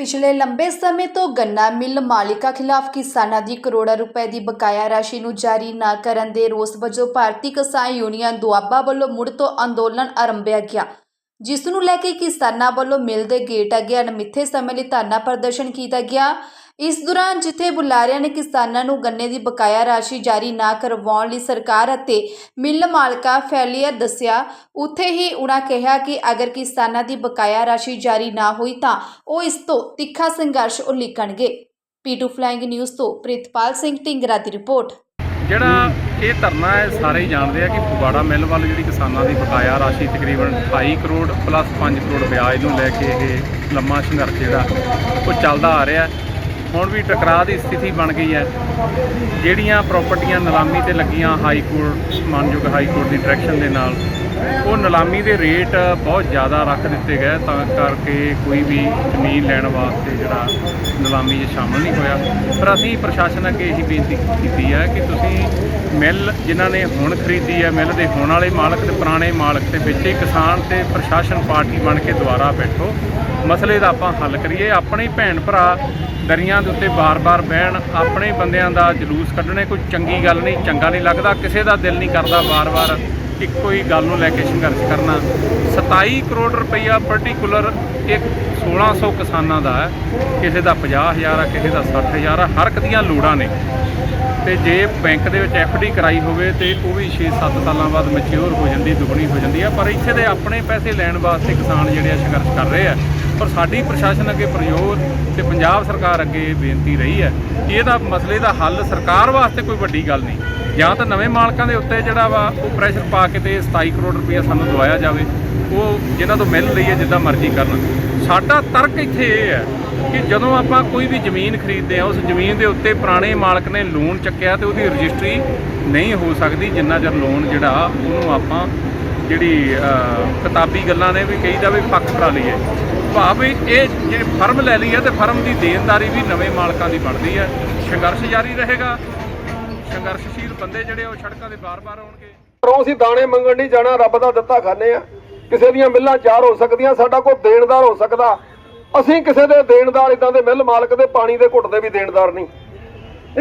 ਪਿਛਲੇ ਲੰਬੇ ਸਮੇਂ ਤੋਂ ਗੰਨਾ ਮਿੱਲ ਮਾਲਿਕਾਂ ਖਿਲਾਫ ਕਿਸਾਨਾਂ ਦੀ ਕਰੋੜਾਂ ਰੁਪਏ ਦੀ ਬਕਾਇਆ ਰਾਸ਼ੀ ਨੂੰ ਜਾਰੀ ਨਾ ਕਰਨ ਦੇ ਰੋਸ ਵਜੋਂ ਭਾਰਤੀ ਕਿਸਾਨ ਯੂਨੀਅਨ ਦੁਆਬਾ ਵੱਲੋਂ ਮੁੜ ਤੋਂ ਅੰਦੋਲਨ ਆਰੰਭਿਆ ਗਿਆ। ਜਿਸ ਨੂੰ ਲੈ ਕੇ ਕਿਸਾਨਾਂ ਵੱਲੋਂ ਮਿੱਲ ਦੇ ਗੇਟ ਅੱਗੇ ਅਣਮਿੱਥੇ ਸਮੇਂ ਲਈ ਧਰਨਾ ਪ੍ਰਦਰਸ਼ਨ ਕੀਤਾ ਗਿਆ। ਇਸ ਦੌਰਾਨ ਜਿੱਥੇ ਬੁਲਾਰਿਆਂ ਨੇ ਕਿਸਾਨਾਂ ਨੂੰ ਗੰਨੇ ਦੀ ਬਕਾਇਆ ਰਾਸ਼ੀ ਜਾਰੀ ਨਾ ਕਰਵਾਉਣ ਲਈ ਸਰਕਾਰ ਅਤੇ ਮਿੱਲ ਮਾਲਕਾ ਫੈਲੀਅਰ ਦੱਸਿਆ, ਉੱਥੇ ਹੀ ਉਹਨਾਂ ਕਿਹਾ ਕਿ ਅਗਰ ਕਿਸਾਨਾਂ ਦੀ ਬਕਾਇਆ ਰਾਸ਼ੀ ਜਾਰੀ ਨਾ ਹੋਈ ਤਾਂ ਉਹ ਇਸ ਤੋਂ ਤਿੱਖਾ ਸੰਘਰਸ਼ ਉਲੀਕਣਗੇ। ਪੀਟੂ ਫਲਾਈਂਗ ਨਿਊਜ਼ ਤੋਂ ਪ੍ਰਿਤਪਾਲ ਸਿੰਘ ਢਿੰਗਰਾ ਦੀ ਰਿਪੋਰਟ। ਜਿਹੜਾ ਇਹ ਧਰਨਾ ਹੈ, ਸਾਰੇ ਹੀ ਜਾਣਦੇ ਆ ਕਿ ਫਗਵਾੜਾ ਮਿੱਲ ਵੱਲ ਜਿਹੜੀ ਕਿਸਾਨਾਂ ਦੀ ਬਕਾਇਆ ਰਾਸ਼ੀ ਤਕਰੀਬਨ 28 ਕਰੋੜ ਪਲੱਸ 5 ਕਰੋੜ ਵਿਆਜ ਨੂੰ ਲੈ ਕੇ ਇਹ ਲੰਮਾ ਸੰਘਰਸ਼ ਜਿਹੜਾ, ਉਹ ਚੱਲਦਾ ਆ ਰਿਹਾ ਹੁਣ ਵੀ ਟਕਰਾਅ ਦੀ ਸਥਿਤੀ ਬਣ ਗਈ ਹੈ। ਜਿਹੜੀਆਂ ਪ੍ਰਾਪਰਟੀਆਂ ਨਿਲਾਮੀ ਤੇ ਲੱਗੀਆਂ ਹਾਈ ਕੋਰਟ, ਮਾਨਯੋਗ ਹਾਈ ਕੋਰਟ ਦੀ ਡਾਇਰੈਕਸ਼ਨ ਦੇ ਨਾਲ ਉਹ ਨਿਲਾਮੀ ਦੇ ਰੇਟ ਬਹੁਤ ਜ਼ਿਆਦਾ ਰੱਖ ਦਿੱਤੇ ਗਏ, ਤਾਂ ਕਰਕੇ ਕੋਈ ਵੀ ਜ਼ਮੀਨ ਲੈਣ ਵਾਸਤੇ ਜਿਹੜਾ ਨਿਲਾਮੀ 'ਚ ਸ਼ਾਮਲ ਨਹੀਂ ਹੋਇਆ। ਪਰ ਅਸੀਂ ਪ੍ਰਸ਼ਾਸਨ ਅੱਗੇ ਇਹੀ ਬੇਨਤੀ ਕੀਤੀ ਹੈ ਕਿ ਤੁਸੀਂ ਮਿੱਲ ਜਿਨ੍ਹਾਂ ਨੇ ਹੁਣ ਖਰੀਦੀ ਹੈ, ਮਿੱਲ ਦੇ ਹੋਣ ਵਾਲੇ ਮਾਲਕ ਤੇ ਪੁਰਾਣੇ ਮਾਲਕ ਤੇ ਵਿੱਚ ਹੀ ਕਿਸਾਨ ਤੇ ਪ੍ਰਸ਼ਾਸਨ ਪਾਰਟੀ ਬਣ ਕੇ ਦੁਬਾਰਾ ਬੈਠੋ। ਮਸਲੇ ਦਾ ਆਪਾਂ ਹੱਲ ਕਰੀਏ। ਆਪਣੇ ਭੈਣ ਭਰਾ ਦਰੀਆਂ ਦੇ ਉੱਤੇ ਬਾਰ-ਬਾਰ ਬਹਿਣ, ਆਪਣੇ ਬੰਦਿਆਂ ਦਾ ਜਲੂਸ ਕੱਢਣੇ ਕੋਈ ਚੰਗੀ ਗੱਲ ਨਹੀਂ, ਚੰਗਾ ਨਹੀਂ ਲੱਗਦਾ, ਕਿਸੇ ਦਾ ਦਿਲ ਨਹੀਂ ਕਰਦਾ ਬਾਰ-ਬਾਰ ਇੱਕੋ ਹੀ ਗੱਲ ਨੂੰ ਲੈ ਕੇ ਸੰਘਰਸ਼ ਕਰਨਾ। 27 ਕਰੋੜ ਰੁਪਈਆ ਪਾਰਟਿਕੂਲਰ ਇੱਕ 1600 ਕਿਸਾਨਾਂ ਦਾ ਹੈ। ਕਿਸੇ ਦਾ 50000 ਆ, ਕਿਸੇ ਦਾ 60000 ਆ, ਹਰ ਇੱਕ ਦੀਆਂ ਲੋੜਾਂ ਨੇ। ਤੇ ਜੇ ਬੈਂਕ ਦੇ ਵਿੱਚ ਡੀ ਕਰਾਈ ਹੋਵੇ ਤੇ ਉਹ ਵੀ 6-7 ਸਾਲਾਂ ਬਾਅਦ ਮੈਚਿਓਰ ਹੋ ਜਾਂਦੀ, ਦੁੱਗਣੀ ਹੋ ਜਾਂਦੀ ਆ। ਪਰ ਇੱਥੇ ਦੇ ਆਪਣੇ ਪੈਸੇ ਲੈਣ ਵਾਸਤੇ ਕਿਸਾਨ ਜਿਹੜੇ ਆ ਸੰਘਰਸ਼ ਕਰ ਰਹੇ ਆ। ਪਰ ਸਾਡੀ ਪ੍ਰਸ਼ਾਸਨ ਅੱਗੇ ਪ੍ਰਯੋਗ ਤੇ ਪੰਜਾਬ ਸਰਕਾਰ ਅੱਗੇ ਬੇਨਤੀ ਰਹੀ ਹੈ ਕਿ ਇਹਦਾ ਮਸਲੇ ਦਾ ਹੱਲ ਸਰਕਾਰ ਵਾਸਤੇ ਕੋਈ ਵੱਡੀ ਗੱਲ ਨਹੀਂ। ਜਾਂ ਤਾਂ ਨਵੇਂ ਮਾਲਕਾਂ ਦੇ ਉੱਤੇ ਜਿਹੜਾ ਵਾ ਉਹ ਪ੍ਰੈਸ਼ਰ ਪਾ ਕੇ ਤੇ 27 ਕਰੋੜ ਰੁਪਏ ਸਾਨੂੰ ਦਵਾਇਆ ਜਾਵੇ, ਉਹ ਜਿਹਨਾਂ ਤੋਂ ਮਿਲ ਰਹੀ ਹੈ, ਜਿੱਦਾਂ ਮਰਜ਼ੀ ਕਰਨ। ਸਾਡਾ ਤਰਕ ਇੱਥੇ ਇਹ ਹੈ ਕਿ ਜਦੋਂ ਆਪਾਂ ਕੋਈ ਵੀ ਜ਼ਮੀਨ ਖਰੀਦਦੇ ਆ ਉਸ ਜ਼ਮੀਨ ਦੇ ਉੱਤੇ ਪੁਰਾਣੇ ਮਾਲਕ ਨੇ ਲੋਨ ਚੱਕਿਆ ਤੇ ਉਹਦੀ ਰਜਿਸਟਰੀ ਨਹੀਂ ਹੋ ਸਕਦੀ, ਜਿੰਨਾ ਚਿਰ ਲੋਨ ਜਿਹੜਾ ਉਹਨੂੰ ਆਪਾਂ ਜਿਹੜੀ ਕਿਤਾਬੀ ਗੱਲਾਂ ਨੇ ਵੀ ਕਹੀਦਾ ਵੀ ਪੱਖ ਕਰਾ ਲਈਏ। ਭਾਵ ਇਹ ਜੇ ਫਰਮ ਲੈ ਲਈ ਹੈ ਤੇ ਫਰਮ ਦੀ ਦੇਣਦਾਰੀ ਵੀ ਨਵੇਂ ਮਾਲਕਾਂ ਦੀ ਬਣਦੀ ਹੈ। ਸੰਘਰਸ਼ ਜਾਰੀ ਰਹੇਗਾ। ਸੰਘਰਸ਼ਸ਼ੀਲ ਬੰਦੇ ਜਿਹੜੇ ਉਹ ਸੜਕਾਂ ਦੇ ਬਾਰ-ਬਾਰ ਆਉਣਗੇ। ਘਰੋਂ ਅਸੀਂ ਦਾਣੇ ਮੰਗਣ ਨਹੀਂ ਜਾਣਾ, ਰੱਬ ਦਾ ਦਿੱਤਾ ਖਾਣੇ ਆ। ਕਿਸੇ ਦੀਆਂ ਮਿੱਲਾਂ ਚਾਰ ਹੋ ਸਕਦੀਆਂ, ਸਾਡਾ ਕੋਈ ਦੇਣਦਾਰ ਹੋ ਸਕਦਾ। ਅਸੀਂ ਕਿਸੇ ਦੇ ਦੇਣਦਾਰ ਇਦਾਂ ਦੇ ਮਿੱਲ ਮਾਲਕ ਦੇ ਪਾਣੀ ਦੇ ਘੁੱਟ ਦੇ ਵੀ ਦੇਣਦਾਰ ਨਹੀਂ।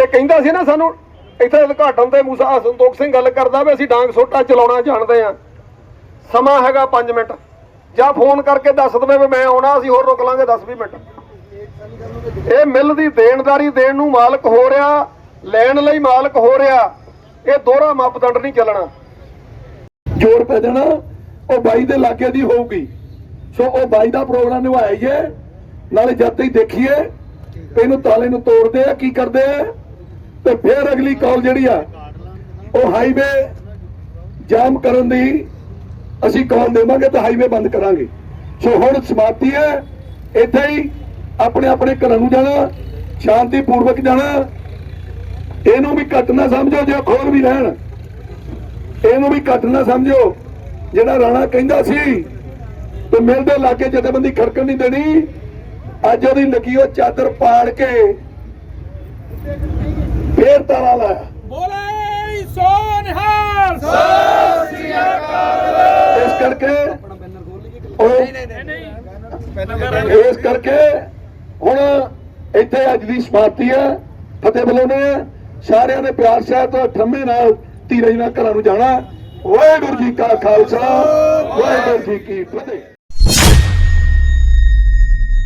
ਇਹ ਕਹਿੰਦਾ ਸੀ ਨਾ ਸਾਨੂੰ, ਇੱਥੇ ਉਦਘਾਟਨ ਤੇ ਮੂਸਾ ਸੰਤੋਖ ਸਿੰਘ ਗੱਲ ਕਰਦਾ ਵੀ ਅਸੀਂ ਡਾਂਗ ਸੋਟਾ ਚਲਾਉਣਾ ਜਾਣਦੇ ਆ। ਸਮਾਂ ਹੈਗਾ 5 ਮਿੰਟ। ਜਾਂ ਫੋਨ ਕਰਕੇ ਦੱਸ ਦਵੇ ਵੀ ਮੈਂ ਆਉਣਾ, ਅਸੀਂ ਹੋਰ ਰੁਕ ਲਾਂਗੇ 10-20 ਮਿੰਟ। ਇਹ ਮਿੱਲ ਦੀ ਦੇਣਦਾਰੀ ਦੇਣ ਨੂੰ ਮਾਲਕ ਹੋ ਰਿਹਾ, ਲੈਣ ਲਈ ਮਾਲਕ ਹੋ ਰਿਹਾ, ਇਹ ਦੋਹਰਾ ਮਾਪਦੰਡ ਨਹੀਂ ਚੱਲਣਾ। ਜੋਰ ਪੈ ਜਾਣਾ, ਉਹ ਬਾਈ ਦੇ ਲਾਗੇ ਦੀ ਹੋਊਗੀ। ਸੋ ਉਹ ਬਾਈ ਦਾ ਪ੍ਰੋਗਰਾਮ ਨਿਭਾਈਏ ਨਾਲੇ ਜਦ ਤੱਕ ਦੇਖੀਏ ਇਹਨੂੰ ਤਾਲੇ ਨੂੰ ਤੋੜਦੇ ਆ, ਕੀ ਕਰਦੇ ਆ, ਤੇ ਫਿਰ ਅਗਲੀ ਕਾਲ ਜਿਹੜੀ ਆ, ਉਹ ਹਾਈਵੇ ਜਾਮ ਕਰਨ ਦੀ ਅਸੀਂ ਕੌਣ ਦੇਵਾਂਗੇ ਤੇ ਹਾਈਵੇ ਬੰਦ ਕਰਾਂਗੇ। ਸੋ ਹੁਣ ਸਮਾਪਤੀ ਹੈ। ਇੱਥੇ ਹੀ ਆਪਣੇ ਆਪਣੇ ਘਰਾਂ ਨੂੰ ਜਾਣਾ ਸ਼ਾਂਤੀ ਪੂਰਵਕ ਜਾਣਾ। ਇਹਨੂੰ ਵੀ ਘੱਟ ਨਾ ਸਮਝੋ ਜੇ ਖੋਲ ਵੀ ਰਹਿਣ। ਇਹਨੂੰ ਵੀ ਘੱਟ ਨਾ ਸਮਝੋ। ਜਿਹੜਾ ਰਾਣਾ ਕਹਿੰਦਾ ਸੀ ਤੇ ਮਿਲਦੇ ਲਾਗੇ ਜਥੇਬੰਦੀ ਖੜਕਣ ਨਹੀਂ ਦੇਣੀ, ਅੱਜ ਉਹਦੀ ਲੱਗੀ ਉਹ ਚਾਦਰ ਪਾੜ ਕੇ ਫੇਰ ਤਾਲਾ ਲਾਇਆ। ਬੋਲੇ ਸੋਨਹਾਰ ਇਸ ਕਰਕੇ ਉਹ ਇਸ ਕਰਕੇ ਹੁਣ ਇੱਥੇ ਅੱਜ ਦੀ ਸਮਾਪਤੀ ਹੈ। ਫਤਿਹ ਬੁਲਾਉਣੇ ਆ ਸਾਰਿਆਂ ਨੇ ਪਿਆਰ ਸਹਿਤ ਠੰਮੇ ਨਾਲ ਧੀਰਜ ਨਾਲ ਘਰਾਂ ਨੂੰ ਜਾਣਾ। ਵਾਹਿਗੁਰੂ ਜੀ ਕਾ ਖਾਲਸਾ। ਵਾਹਿਗੁਰੂ ਜੀ ਕੀ ਫਤਿਹ।